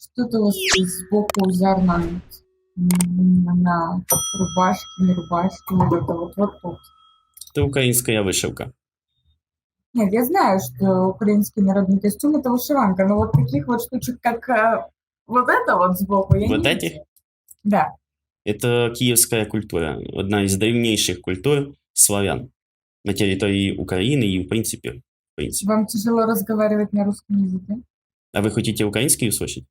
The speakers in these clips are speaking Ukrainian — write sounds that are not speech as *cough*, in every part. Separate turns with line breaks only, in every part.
Что-то у вас сбоку зерна на рубашке, не рубашке, вот это вот, вот тут.
Це українська вишивка.
Нет, я знаю, что украинский народный костюм это вышиванка, но вот таких вот штучек, как э, вот это вот сбоку, я
Вот
не
эти?
видела. Да.
Это киевская культура, одна из древнейших культур славян на территории Украины и в принципе. В принципе.
Вам тяжело разговаривать на русском языке?
А вы хотите украинский услышать?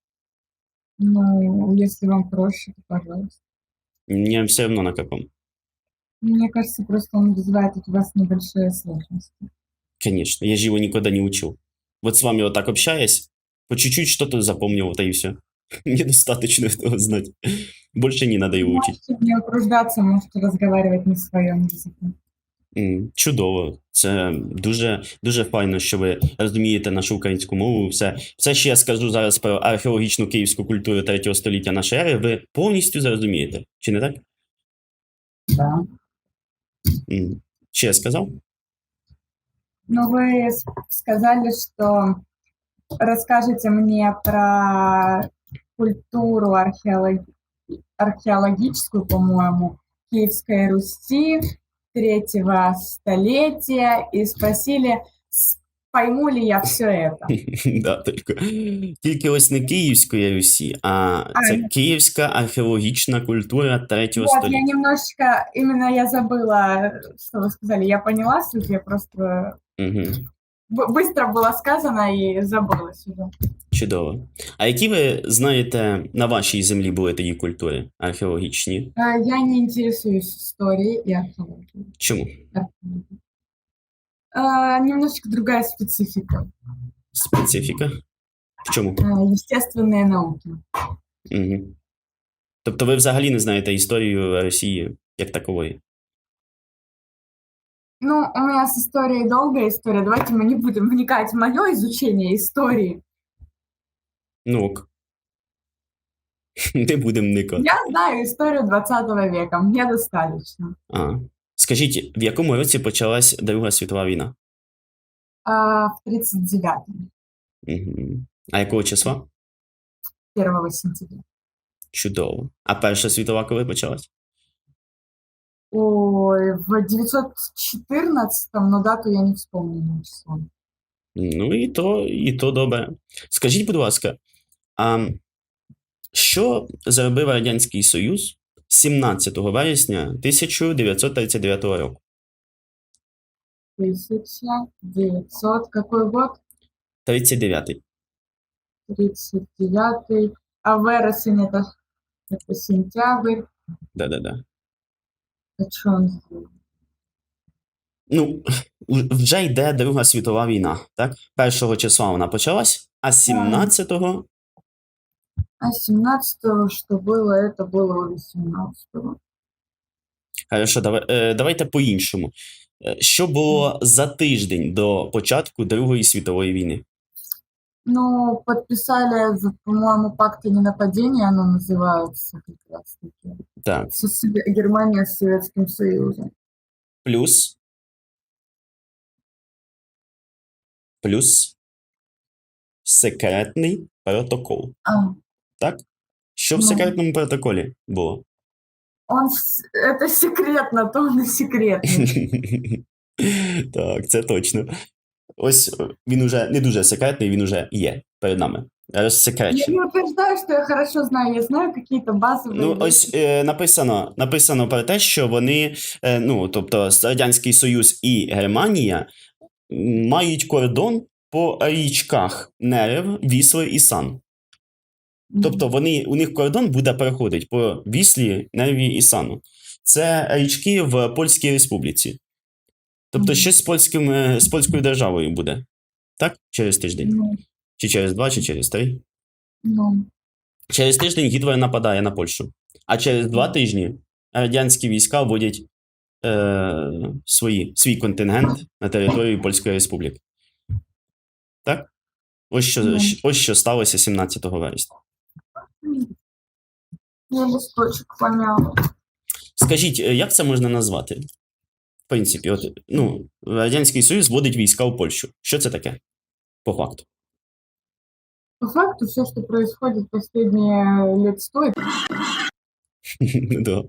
Ну, если вам проще, то пожалуйста.
Мне все равно на каком.
Мне кажется, просто он вызывает у вас небольшие сложности.
Конечно, я же его никогда не учил. Вот с вами вот так общаясь, по чуть-чуть что-то запомнил, вот и все. *laughs* Мне достаточно этого знать. Больше не надо его учить.
Можете не утруждаться, можете разговаривать на своем языке.
Чудово. Це дуже, дуже файно, що ви розумієте нашу українську мову. Все, все, що я скажу зараз про археологічну київську культуру 3 століття нашої ери, ви повністю зрозумієте. Чи не так?
Да.
М. Що я сказав?
Вы с- сказали, что расскажете мне про культуру археолог- археологическую, по-моему, Киевской Руси третьего столетия и спросили, с- пойму ли я все это. *laughs*
Да, тільки, тільки ось не Київської Русі, а це
А.
київська археологічна культура 3
Вот, я
століття.
немножечко, именно я забыла, что вы сказали. Я поняла суть, я просто
Угу.
б- быстро было сказано и забылась уже.
Чудово. А які ви знаєте на вашій землі були тоді культури археологічні?
Э, Я не интересуюсь историей и археологией.
Чому?
археологией. Э, Немножечко другая специфика.
Специфіка? В чому?
Э, Естественные науки.
Угу. Тобто ви взагалі не знаєте історію Росії як такової?
Ну, у меня с историей долгая история. Давайте мы не будем вникать в мое изучение истории.
Ну ок. *laughs* Не будемо никати.
Я знаю историю 20 века. Мне достаточно.
А. Скажіть, в якому році почалась Друга світова війна?
А, В 39-м,
Угу. А якого числа?
1 сентября.
Чудово. А Перша світова коли почалась?
Ой, в 914-м, но дату я не вспомню число.
Ну і то, і то добре. Скажіть, будь ласка, а що зробив Радянський Союз 17 вересня 1939 року?
1900, какой год?
39-й.
39 а вересень это, это сентябрь.
Да-да-да.
А что он сделал?
Ну, у- *laughs* вже йде Друга світова війна, так? Першого числа вона почалась, а 17-го
А 17 что было, это было уже 17
Хорошо, давай, е, давайте по-іншому. Е, Що було за тиждень до початку Другої світової війни?
Ну, подписали, по-моему, пакт о ненападении, оно называется как раз таки.
Так,
Со Сове- Германия с Советским Союзом.
плюс. Плюс секретний протокол.
А,
Так? Що в
Ну.
секретному протоколі було?
он, с- это секретно, то он и секретный. *laughs*
Так, це точно. Ось е, він уже не дуже секретний, він уже є перед нами.
Я
Розсекречений.
не утверждаю, что я хорошо знаю, я знаю какие-то базовые
Ну, ось е, написано, написано про те, що вони, е, ну, тобто Радянський Союз і Германія мають кордон по річках Нерев, Вісли і Сан. Тобто вони, у них кордон буде переходити по Віслі, Нерві і Сану. Це річки в Польській Республіці. Тобто щось з, польським, е, з польською державою буде. Так? Через тиждень.
Ну,
Чи через два, чи через три.
ну,
Через тиждень Гітлер нападає на Польщу. А через два тижні радянські війська вводять е, свої, свій контингент на територію Польської Республіки. Так? Ось що,
Ну.
ось що сталося 17 вересня.
я листочек понял.
Скажіть, е, як це можна назвати? В принципі, от, ну, Радянський Союз вводить війська в Польщу. Що це таке? По факту.
По факту все, происходит последние лет сто, *laughs*
Да.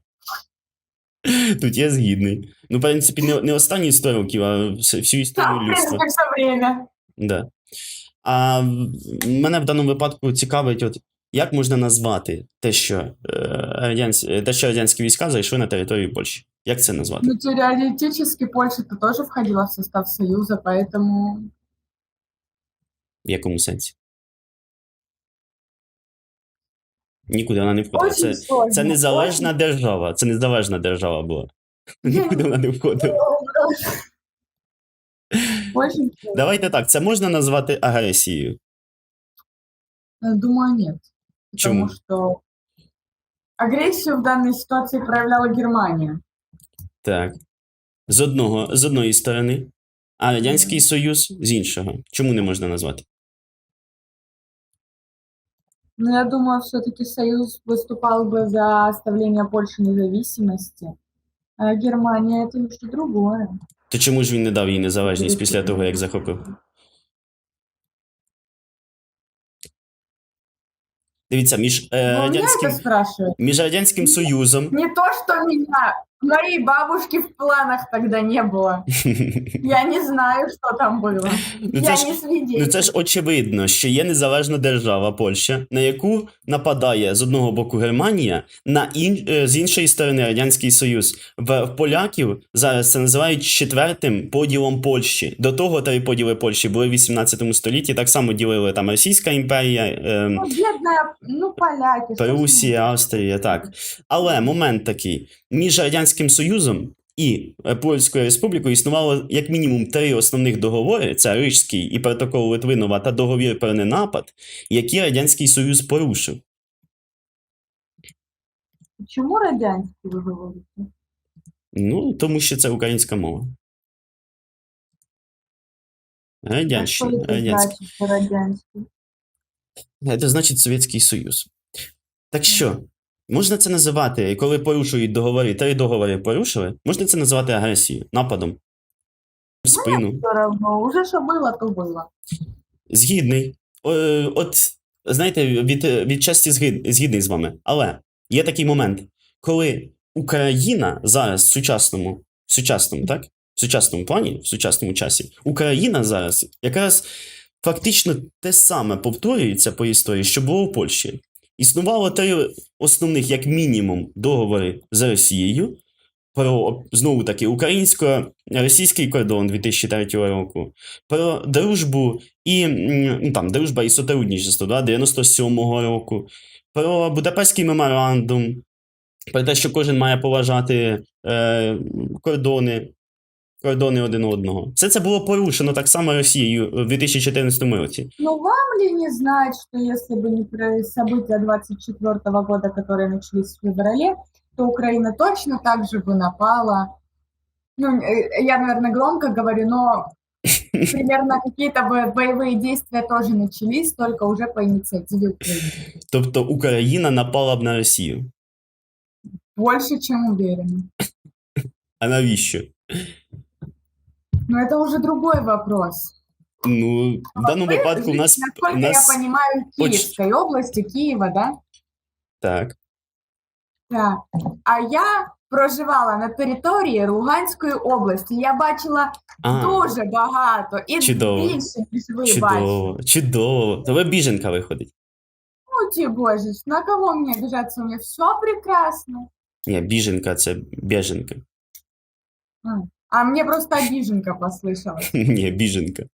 Тут я згідний. Ну, в принципі, не, не останні 100 років, а всю історію людства.
принципе, все время.
Да. А мене в даному випадку цікавить, от, як можна назвати те, що, е, радянсь... те, що радянські війська зайшли на територію Польщі? Як це назвати?
Ну, теоретически Польша-то тоже входила в состав Союза, поэтому
В якому сенсі? Нікуди вона не входила. Це, це незалежна держава. Це незалежна держава була. Нікуди вона не входила. Давайте так, це можна назвати агресією.
Э, Думаю, нет.
Почему?
Потому что агрессию в данной ситуации проявляла Германия.
Так. З одного, з одної сторони, а Радянський Союз з іншого. Чому не можна назвати?
Но я думаю, все-таки Союз выступал бы за оставление Польши независимости. А Германия это уже другое.
То чому ж він не дав їй незалежність після того, як захопив? Дивіться, між, е,
Ну, меня
радянським,
это спрашивают.
між Радянським Союзом.
Не то, что меня. Моей бабушки в планах тогда не было. *laughs* Я не знаю, что там было.
Ну,
Я
це ж,
не
ну це ж очевидно, що є незалежна держава Польща, на яку нападає з одного боку Германія, на ін... е, з іншої сторони Радянський Союз. В, в поляків зараз це називають четвертим поділом Польщі. До того три поділи Польщі були в 18 столітті. Так само ділили там Російська імперія, е,
Ну, бедная, ну, поляки. что ж
Русія, Австрія, так. Але момент такий: між Радянським Союзом і е, Польською Республікою існувало як мінімум три основних договори: це Рижський і протокол Литвинова та договір про ненапад, які Радянський Союз порушив.
Почему радянский вы говорите?
Ну, тому що це українська мова.
Значит, что радянский?
Це значить Совєтський Союз. Так що, можна це називати, коли порушують договори, три договори порушили, можна це називати агресією, нападом. В спину.
Все равно. Уже что было, то было.
Згідний. Е, от, знаєте, від, від часті згід, згідний з вами. Але є такий момент, коли Україна зараз в сучасному, в сучасному, так? В сучасному плані, в сучасному часі, Україна зараз якраз фактично те саме повторюється по історії, що було в Польщі. Існувало три основних, як мінімум, договори з Росією про знову таки українсько-російський кордон 2003 року, про дружбу і ну, там дружба і сотрудничество да, 97-го року, про Будапештський меморандум, про те, що кожен має поважати е, кордони, кордони один одного. Все це було порушено так само Росією в 2014 році.
Ну, вам ли не знать, что если бы не про события 24 года, которые начались в феврале, то Украина точно так же бы напала. Ну, э, я, наверное, громко говорю, но *laughs* примерно какие-то бо- боевые действия тоже начались, только уже по инициативе Украины.
Тобто Україна напала б на Росію.
Больше, чем уверена.
А навіщо?
Но это уже другой вопрос.
Ну, в даному випадку у нас,
живете,
у нас
я понимаю, Киевской области, Киева, да?
так.
Так. А я проживала на території Луганської області. Я бачила
А,
дуже багато і
Чудово.
більше, ніж ви бачите.
чудово, чудово. То ви біженка виходить.
Ну, ті боже, на кого мені обижаться? У мене все прекрасно.
Ні, біженка це біженка.
А мне просто обиженка послышалась. *laughs*
Ні, біженка.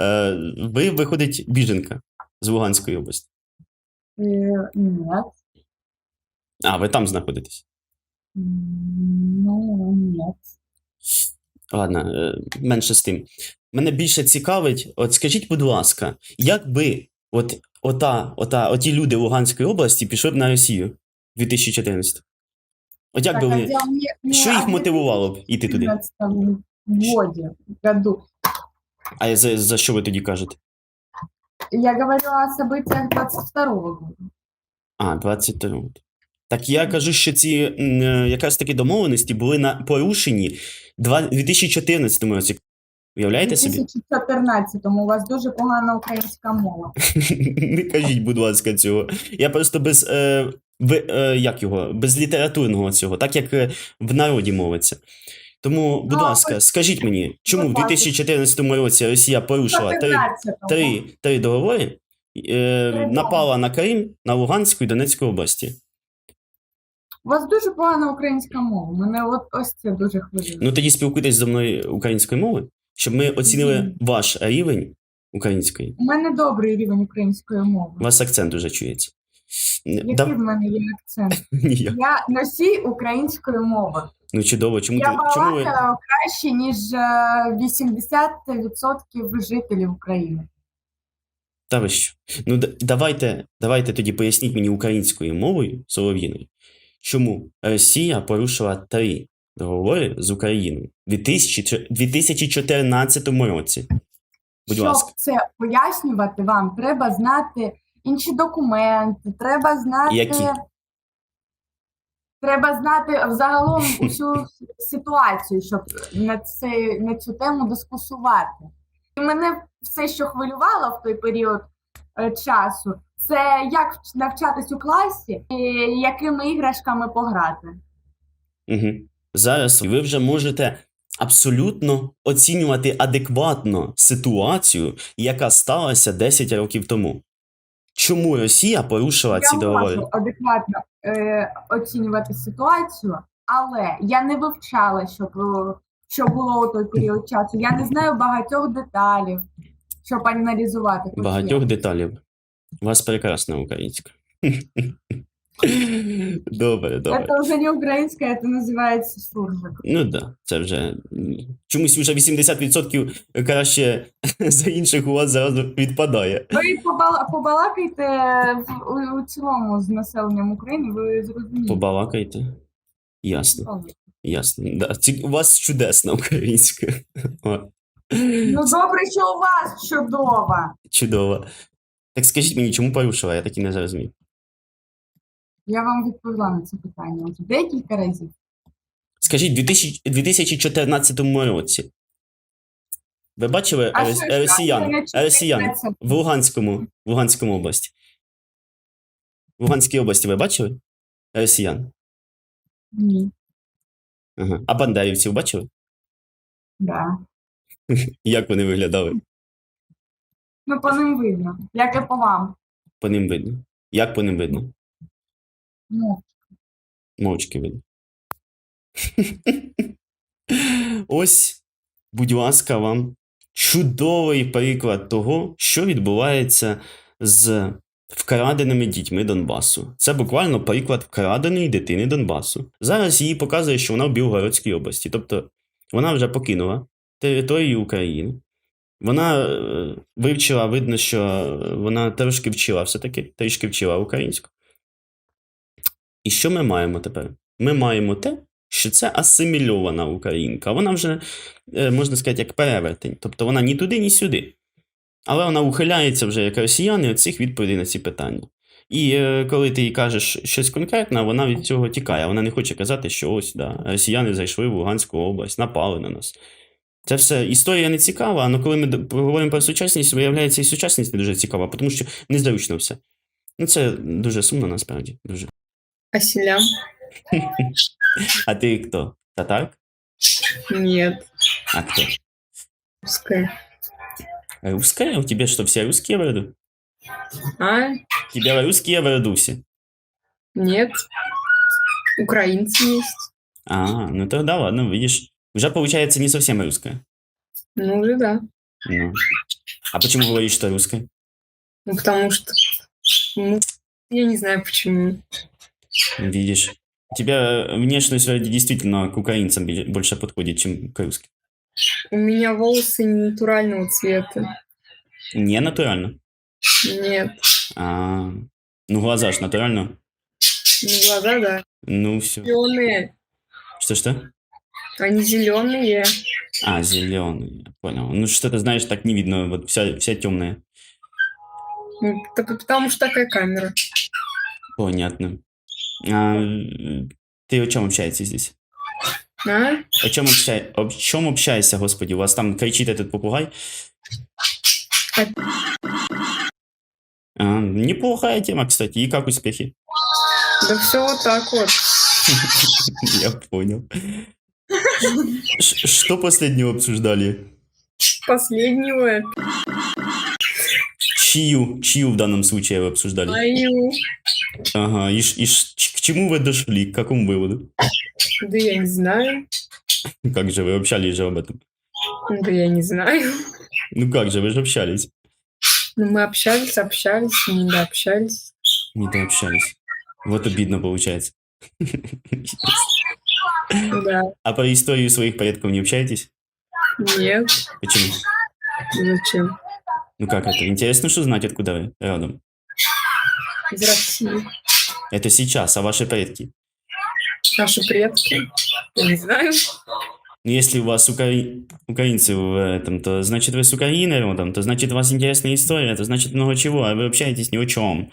Е, ви виходить біженка з Луганської області.
Э, Нет.
А, ви там знаходитесь.
М, Ну, нет.
Ладно, е, менше з тим. Мене більше цікавить, от скажіть, будь ласка, як би от, ота, ота, оті люди Луганської області пішли б на Росію 2014? От як би вони. Що їх мотивувало б іти туди?
2014 годе, году.
А за, за що ви тоді кажете?
Я говорю о событиях 22 года.
А, 22. Так я кажу, що ці м, е, якраз такі домовленості були на порушені два- 2014 році,
У
Уявляєте собі?
2014-му у вас дуже погана українська мова. *laughs*
Не кажіть, будь ласка, цього. Я просто без. Е, ви, е, як його? Без літературного цього, так як е, в народі мовиться. Тому, будь
Ну,
ласка, скажіть мені, чому в 2014 році Росія порушила три, три, три договори, е, напала на Крим, на Луганську і Донецьку області?
У вас дуже погана українська мова. Мене от ось це дуже хвилює.
Ну тоді спілкуйтесь зі мною українською мовою, щоб ми оцінили ваш рівень української.
У мене добрий рівень української мови.
У вас акцент дуже чується.
Який
Да,
в мене є акцент? *laughs*
ніяк.
Я носій української мови.
Ну чудово, чому,
Я
ти, чому ви.
краще, ніж е, 80% жителів України.
Та ви що? Ну давайте, давайте тоді поясніть мені українською мовою солов'їною, чому Росія порушила три договори з Україною у 2014 році. Будь
Щоб
ласка,
це пояснювати вам, треба знати інші документи, треба знати.
Які?
Треба знати взагалом усю *laughs* ситуацію, щоб на, це, на цю тему дискусувати. І мене все, що хвилювало в той період е, часу, це як вч- навчатись у класі і якими іграшками пограти.
угу. зараз ви вже можете абсолютно оцінювати адекватно ситуацію, яка сталася 10 років тому. Чому Росія порушила ці
я
договори?
можу адекватно е, оцінювати ситуацію, але я не вивчала, що було, що було у той період часу. Я не знаю багатьох деталів, щоб аналізувати.
Багатьох деталів. У вас прекрасна українська. *laughs* Добре, добре.
Это уже не украинская, это называется суржик.
Ну так, да, це вже м, чомусь вже 80% краще *laughs* за інших у вас зразу відпадає.
Ви побала- побалакайте в- у, у цілому з населенням України, ви зрозумієте.
Побалакайте. Ясно, ясно. Да. ці- У вас чудесна українська. О,
Ну добре, що у вас чудова.
Чудово. Так скажіть мені, чому порушила? Я так і не зрозумів.
Я вам відповіла на це питання вже декілька разів.
Скажіть, у 2000 2014 році. Ви бачили
А
рос-
що
росіян,
а
росіян в Луганському, в Луганському області? В Луганській області ви бачили? Росіян.
Ні,
Ага. А бандерівців бачили?
да. *laughs*
Як вони виглядали?
Ну по ним видно, як і по вам.
По ним видно. Як по ним видно?
Ну,
Мовчки видно. *laughs* Ось, будь ласка, вам чудовий приклад того, що відбувається з вкраденими дітьми Донбасу. Це буквально приклад вкраденої дитини Донбасу. Зараз її показує, що вона в Білгородській області. Тобто вона вже покинула територію України. Вона е, вивчила, видно, що вона трошки вчила все-таки, трішки вчила українську. І що ми маємо тепер? Ми маємо те, що це асимільована українка. Вона вже, е, можна сказати, як перевертень. Тобто вона ні туди, ні сюди. Але вона ухиляється вже як росіяни від цих відповідей на ці питання. І е, коли ти їй кажеш щось конкретне, вона від цього тікає. Вона не хоче казати, що ось да, росіяни зайшли в Луганську область, напали на нас. Це все історія не цікава, але коли ми говоримо про сучасність, виявляється, і сучасність не дуже цікава, тому що незручно все. Ну, це дуже сумно насправді. Дуже.
А селям? *laughs*
А ты кто? Татар?
Нет,
А кто?
русская.
Русская? У тебя что, все русские в роду?
А?
У тебя русские в роду все?
Нет. Украинцы есть.
А, ну тогда ладно, видишь. Уже получается не совсем русская.
Ну уже да.
Ну. А почему говоришь, что русская?
Ну потому что... Ну, я не знаю почему.
Видишь. У тебя внешность вроде действительно к украинцам больше подходит, чем к русским.
У меня волосы не натурального цвета.
Не натурально.
Нет.
А, ну глаза ж натурально.
Ну, глаза, да.
Ну все.
Зеленые.
Что-что?
Они зеленые.
А, зеленый, я понял. Ну что-то, знаешь, так не видно, вот вся, вся темная.
Ну, так потому что такая камера.
Понятно. А, ты о чем общаешься здесь?
А?
О чем, общай... о чем общаешься, господи? У вас там кричит этот попугай? А, неплохая тема, кстати. И как успехи?
Да все вот так вот. *laughs*
Я понял. Что последнего обсуждали?
Последнего.
Чью? Чью в данном случае вы обсуждали?
Мою.
Ага, и, и к чему вы дошли? К какому выводу?
Да я не знаю.
Как же вы общались же об этом?
Да я не знаю.
Ну как же, вы же общались.
Ну, мы общались, общались, не дообщались.
Не дообщались. Вот обидно получается.
Да.
А по истории своих предков не общаетесь?
Нет.
Почему?
Зачем?
Ну как это? Интересно, что знать, откуда вы родом.
Из России.
Это сейчас, а ваши предки?
Наши предки. Я не знаю.
Ну, если у вас укра- украинцы в этом, то значит вы с Украины родом, то значит у вас интересная история, то значит много чего, а вы общаетесь ни о чем.